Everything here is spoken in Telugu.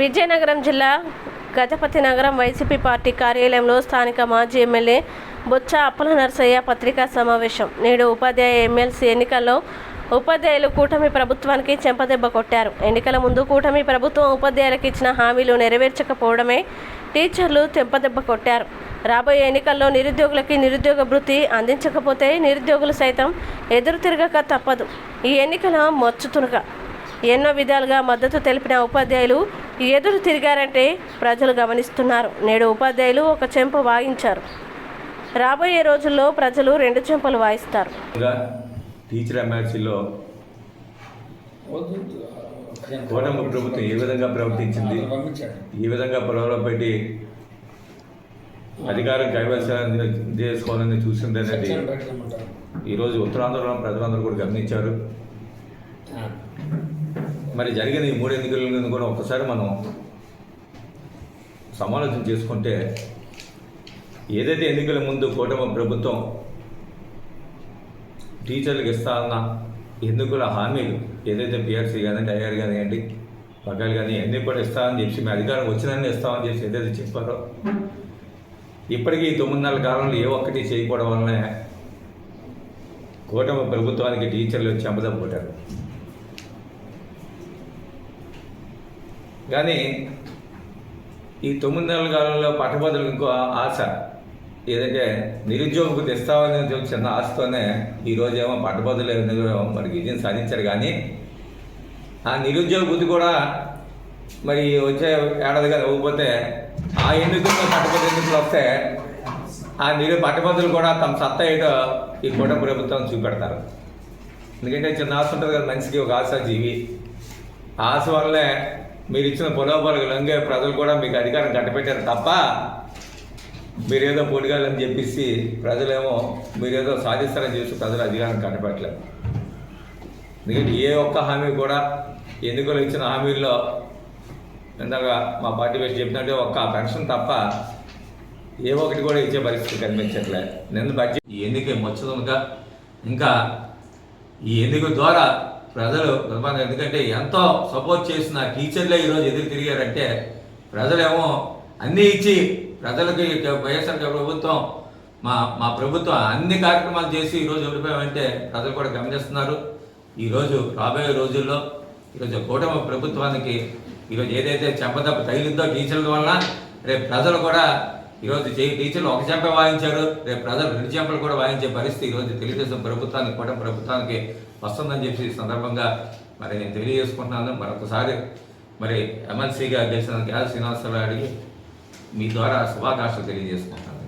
విజయనగరం జిల్లా గజపతి నగరం వైసీపీ పార్టీ కార్యాలయంలో స్థానిక మాజీ ఎమ్మెల్యే బొచ్చ అప్పల నరసయ్య పత్రికా సమావేశం. నేడు ఉపాధ్యాయ ఎమ్మెల్సీ ఎన్నికల్లో ఉపాధ్యాయులు కూటమి ప్రభుత్వానికి చెంపదెబ్బ కొట్టారు. ఎన్నికల ముందు కూటమి ప్రభుత్వం ఉపాధ్యాయులకు ఇచ్చిన హామీలు నెరవేర్చకపోవడమే టీచర్లు చెంపదెబ్బ కొట్టారు. రాబోయే ఎన్నికల్లో నిరుద్యోగులకి నిరుద్యోగ భృతి అందించకపోతే నిరుద్యోగులు సైతం ఎదురు తిరగక తప్పదు. ఈ ఎన్నికల మొచ్చుతునక ఎన్నో విధాలుగా మద్దతు తెలిపిన ఉపాధ్యాయులు ఎదురు తిరిగారంటే ప్రజలు గమనిస్తున్నారు. నేడు ఉపాధ్యాయులు ఒక చెంప వాయించారు. రాబోయే రోజుల్లో ప్రజలు రెండు చెంపలు వాయిస్తారు. టీచర్ ఎమ్మెల్సీలో కూటమి ప్రభుత్వం ఏ విధంగా ప్రవర్తించింది? ఏ విధంగా పొలంలో పెట్టి అధికారం కైవసం చేసుకోవాలని చూసింది అనేది ఈరోజు ఉత్తరాంధ్రలో ప్రజలందరూ కూడా గమనించారు. మరి జరిగిన ఈ మూడు ఎన్నికలను కూడా ఒక్కసారి మనం సమాలోచన చేసుకుంటే ఏదైతే ఎన్నికల ముందు కూటమి ప్రభుత్వం టీచర్లకు ఇస్తారన్న ఎన్నికల హామీలు ఏదైతే పిఆర్సీ కానీ టైఆర్ అండి పగ్గాలు కానీ అన్నీ కూడా ఇస్తామని చెప్పి మీ అధికారం వచ్చినన్నీ ఇస్తామని చెప్పి ఏదైతే చెప్పారో ఇప్పటికీ ఈ తొమ్మిది నెలల కాలంలో ఏ ఒక్కటి చేయకపోవడం వల్లనే కూటమి ప్రభుత్వానికి టీచర్లు చెంపదం కొట్టారు. కానీ ఈ తొమ్మిది నెలల కాలంలో పట్టభద్రులకు ఇంకో ఆశ. ఏదంటే నిరుద్యోగకు తెస్తామని చెప్పి చిన్న ఆశతోనే ఈరోజేమో పట్టభద్రులు మరి విజయం సాధించారు కానీ ఆ నిరుద్యోగ బుద్ధి కూడా మరి వచ్చే ఏడాది కాదు ఇవ్వకపోతే ఆ ఎన్నికల్లో పట్టభద్రులు ఎన్నికలు వస్తే ఆ నిరు పట్టభద్రులు కూడా తమ సత్తా ఏదో ఈ కూటమి ప్రభుత్వం చూపెడతారు. ఎందుకంటే చిన్న ఆశ ఉంటుంది కదా మనిషికి ఒక ఆశ జీవి ఆ ఆశ వల్లే మీరు ఇచ్చిన పొలోపాలకు లొంగే ప్రజలు కూడా మీకు అధికారం కట్టపెట్టారు తప్ప మీరేదో పొడిగాలని చెప్పేసి ప్రజలేమో మీరేదో సాధిస్తారని చెప్పి ప్రజలు అధికారం కట్టపెట్టలేదు ఎందుకంటే ఏ ఒక్క హామీ కూడా ఎన్నికలు ఇచ్చిన హామీల్లో ఇందాక మా పార్టీ వేసి చెప్పినట్టే ఒక్క పెన్షన్ తప్ప ఏ ఒక్కటి కూడా ఇచ్చే పరిస్థితి కనిపించట్లే. నిన్న బడ్జెట్ ఈ ఎన్నిక మొచ్చదనుక ఇంకా ఈ ఎన్నిక ద్వారా ప్రజలు ప్రధాన ఎందుకంటే ఎంతో సపోర్ట్ చేసిన టీచర్లే ఈరోజు ఎదురు తిరిగారంటే ప్రజలేమో అన్నీ ఇచ్చి ప్రజలకి వైఎస్ఆర్ ప్రభుత్వం మా మా ప్రభుత్వం అన్ని కార్యక్రమాలు చేసి ఈరోజు ఉండిపోయామంటే ప్రజలు కూడా గమనిస్తున్నారు. ఈరోజు రాబోయే రోజుల్లో ఈరోజు కూటమి ప్రభుత్వానికి ఈరోజు ఏదైతే చెప్పదప్ప తగిలిందో టీచర్ల వల్ల రేపు ప్రజలు కూడా ఈరోజు టీచర్లు ఒక చెంప వాయించారు. రేపు ప్రజలు రెండు చెంపలు కూడా వాయించే పరిస్థితి ఈరోజు తెలుగుదేశం ప్రభుత్వానికి కూడా ప్రభుత్వానికి వస్తుందని చెప్పి ఈ సందర్భంగా మరి నేను తెలియజేసుకుంటున్నాను. మరొకసారి మరి ఎమ్మెల్సీగా గెలిచిన గ్యాస్ శ్రీనివాసరావు అడిగి మీ ద్వారా శుభాకాంక్షలు తెలియజేసుకుంటాను